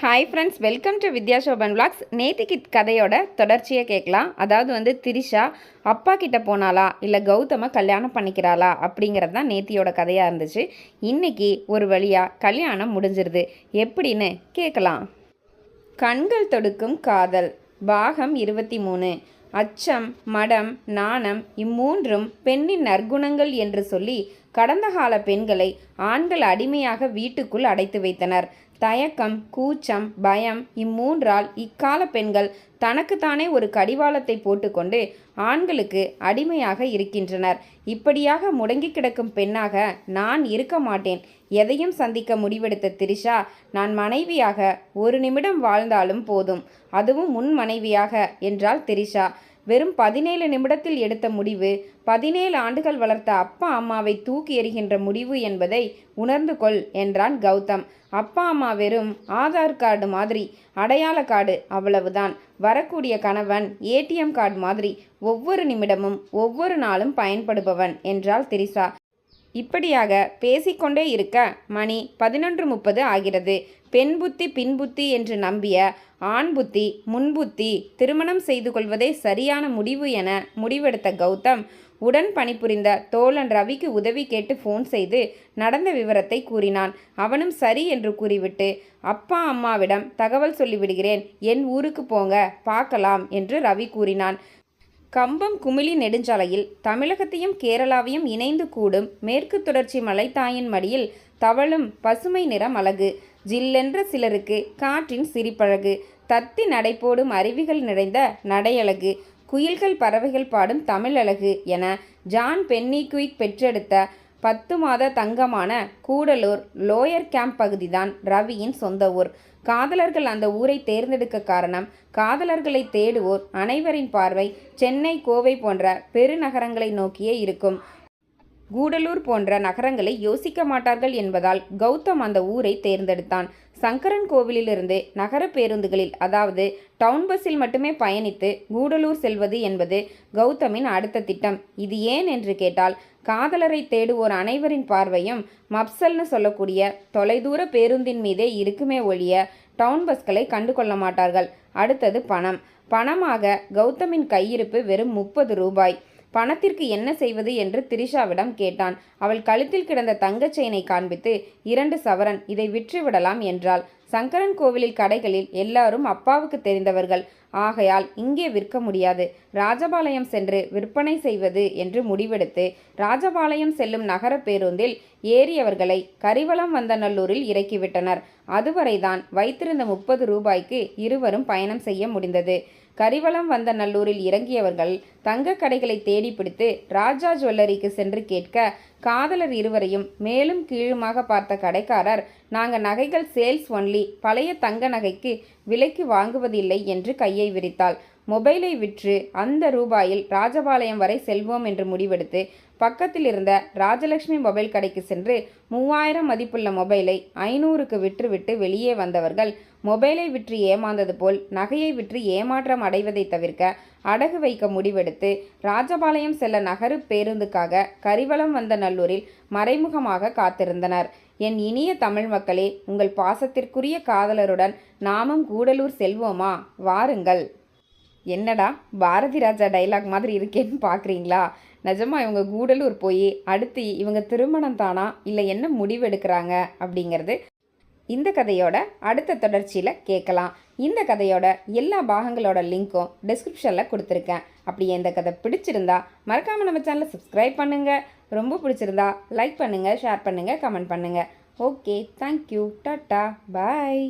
Hi friends welcome to Vidya Shoban vlogs. நேத்திக்கு கதையோட தொடர்ச்சியை கேட்கலாம். அதாவது வந்து திரிஷா அப்பா கிட்ட போனாலா இல்லை கௌதமை கல்யாணம் பண்ணிக்கிறாளா? அப்படிங்கிறது தான் நேத்தியோட கதையாக இருந்துச்சு. இன்னைக்கு ஒரு வழியாக கல்யாணம் முடிஞ்சிருது. எப்படின்னு கேட்கலாம். கண்கள் தொடுக்கும் காதல். பாகம் இருபத்தி மூணு. அச்சம் மடம் நாணம் இம்மூன்றும் பெண்ணின் நற்குணங்கள் என்று சொல்லி கடந்த கால பெண்களை ஆண்கள் அடிமையாக வீட்டுக்குள் அடைத்து வைத்தனர். தயக்கம் கூச்சம் பயம் இம்மூன்றால் இக்கால பெண்கள் தனக்குத்தானே ஒரு கடிவாளத்தை போட்டுக்கொண்டு ஆண்களுக்கு அடிமையாக இருக்கின்றனர். இப்படியாக முடங்கி கிடக்கும் பெண்ணாக நான் இருக்க மாட்டேன். எதையும் சந்திக்க முடிவெடுத்த திரிஷா நான் மனைவியாக ஒரு நிமிடம் வாழ்ந்தாலும் போதும். அதுவும் முன் மனைவியாக என்றால் திரிஷா. வெறும் பதினேழு நிமிடத்தில் எடுத்த முடிவு. பதினேழு ஆண்டுகள் வளர்த்த அப்பா அம்மாவை தூக்கி எறிகின்ற முடிவு என்பதை உணர்ந்து கொள் என்றான் கௌதம். அப்பா அம்மா வெறும் ஆதார் கார்டு மாதிரி. அடையாள கார்டு அவ்வளவுதான். வரக்கூடிய கணவன் ஏடிஎம் கார்டு மாதிரி. ஒவ்வொரு நிமிடமும் ஒவ்வொரு நாளும் பயன்படுபவன் என்றாள் திரிசா இப்படியாக பேசிக்கொண்டே இருக்க மணி பதினொன்று முப்பது ஆகிறது. பெண் புத்தி பின்புத்தி என்று நம்பிய ஆண் புத்தி முன்புத்தி திருமணம் செய்து கொள்வதே சரியான முடிவு என முடிவெடுத்த கௌதம் உடன் பணிபுரிந்த தோழன் ரவிக்கு உதவி கேட்டு ஃபோன் செய்து நடந்த விவரத்தை கூறினான். அவனும் சரி என்று கூறிவிட்டு அப்பா அம்மாவிடம் தகவல் சொல்லிவிடுகிறேன். என் ஊருக்கு போங்க பார்க்கலாம் என்று ரவி கூறினான். கம்பம் குமிழி நெடுஞ்சாலையில் தமிழகத்தையும் கேரளாவையும் இணைந்து கூடும் மேற்கு தொடர்ச்சி மலைத்தாயின் மடியில் தவழும் பசுமை நிறம் அழகு ஜில்லென்ற சிலருக்கு காற்றின் சிரிப்பழகு தத்தி நடைபோடும் அருவிகள் நிறைந்த நடையழகு குயில்கள் பறவைகள் பாடும் தமிழழகு என ஜான் பென்னி குயிக் பெற்றெடுத்த பத்து மாத தங்கமான கூடலூர் லோயர் கேம்ப் பகுதிதான் ரவியின் சொந்த ஊர். காதலர்கள் அந்த ஊரை தேர்ந்தெடுக்க காரணம் காதலர்களை தேடுவோர் அனைவரின் பார்வை சென்னை கோவை போன்ற பெருநகரங்களை நோக்கியே இருக்கும். கூடலூர் போன்ற நகரங்களை யோசிக்க மாட்டார்கள் என்பதால் கௌதம் அந்த ஊரை தேர்ந்தெடுத்தான். சங்கரன் கோவிலிலிருந்து நகர பேருந்துகளில் அதாவது டவுன் பஸ்ஸில் மட்டுமே பயணித்து கூடலூர் செல்வது என்பது கௌதமின் அடுத்த திட்டம். இது ஏன் என்று கேட்டால் காதலரை தேடுவோர் அனைவரின் பார்வையும் மப்சல்னு சொல்லக்கூடிய தொலைதூர பேருந்தின் மீதே இருக்குமே ஒழிய டவுன் பஸ்களை கண்டு கொள்ள மாட்டார்கள். அடுத்தது பணம். பணமாக கௌதமின் கையிருப்பு வெறும் முப்பது ரூபாய். பணத்திற்கு என்ன செய்வது என்று திரிஷாவிடம் கேட்டான். அவள் கழுத்தில் கிடந்த தங்கச் செயினை காண்பித்து இரண்டு சவரன் இதை விற்றுவிடலாம் என்றாள். சங்கரன் கோவிலில் கடைகளில் எல்லாரும் அப்பாவுக்கு தெரிந்தவர்கள். ஆகையால் இங்கே விற்க முடியாது. ராஜபாளையம் சென்று விற்பனை செய்வது என்று முடிவெடுத்து ராஜபாளையம் செல்லும் நகர பேருந்தில் ஏறியவர்களை கரிவலம் வந்த நல்லூரில் இறக்கிவிட்டனர். அதுவரைதான் வைத்திருந்த முப்பது ரூபாய்க்கு இருவரும் பயணம் செய்ய முடிந்தது. கரிவலம் வந்த நல்லூரில் இறங்கியவர்கள் தங்க கடைகளை தேடி பிடித்து ராஜா ஜுவல்லரிக்கு சென்று கேட்க காதலர் இருவரையும் மேலும் கீழுமாக பார்த்த கடைக்காரர் நாங்கள் நகைகள் சேல்ஸ் ஒன்லி பழைய தங்க நகைக்கு விலைக்கு வாங்குவதில்லை என்று கையை விரித்தாள். மொபைலை விற்று அந்த ரூபாயில் ராஜபாளையம் வரை செல்வோம் என்று முடிவெடுத்து பக்கத்தில் இருந்த ராஜலட்சுமி மொபைல் கடைக்கு சென்று மூவாயிரம் மதிப்புள்ள மொபைலை ஐநூறுக்கு விற்றுவிட்டு வெளியே வந்தவர்கள் மொபைலை விற்று ஏமாந்தது போல் நகையை விற்று ஏமாற்றம் அடைவதை தவிர்க்க அடகு வைக்க முடிவெடுத்து ராஜபாளையம் செல்ல நகரு பேருந்துக்காக கரிவலம் வந்த நல்லூரில் மறைமுகமாக காத்திருந்தனர். என் இனிய தமிழ் மக்களே உங்கள் பாசத்திற்குரிய காதலருடன் நாமும் கூடலூர் செல்வோமா? வாருங்கள். என்னடா பாரதி ராஜா டைலாக் மாதிரி இருக்கேன்னு பார்க்குறீங்களா நிஜமாக இவங்க கூடலூர் போய் அடுத்து இவங்க திருமணம் தானா? இல்லை என்ன முடிவெடுக்கிறாங்க அப்படிங்கிறது இந்த கதையோட அடுத்த தொடர்ச்சியில் கேட்கலாம். இந்த கதையோட எல்லா பாகங்களோட லிங்க்கும் டிஸ்கிரிப்ஷனில் கொடுத்துருக்கேன். அப்படி இந்த கதை பிடிச்சிருந்தா மறக்காமல் நம்ம சேனலை சப்ஸ்கிரைப் பண்ணுங்கள் ரொம்ப பிடிச்சிருந்தா லைக் பண்ணுங்கள் ஷேர் பண்ணுங்கள் கமெண்ட் பண்ணுங்கள் ஓகே தேங்க்யூ டாட்டா பாய்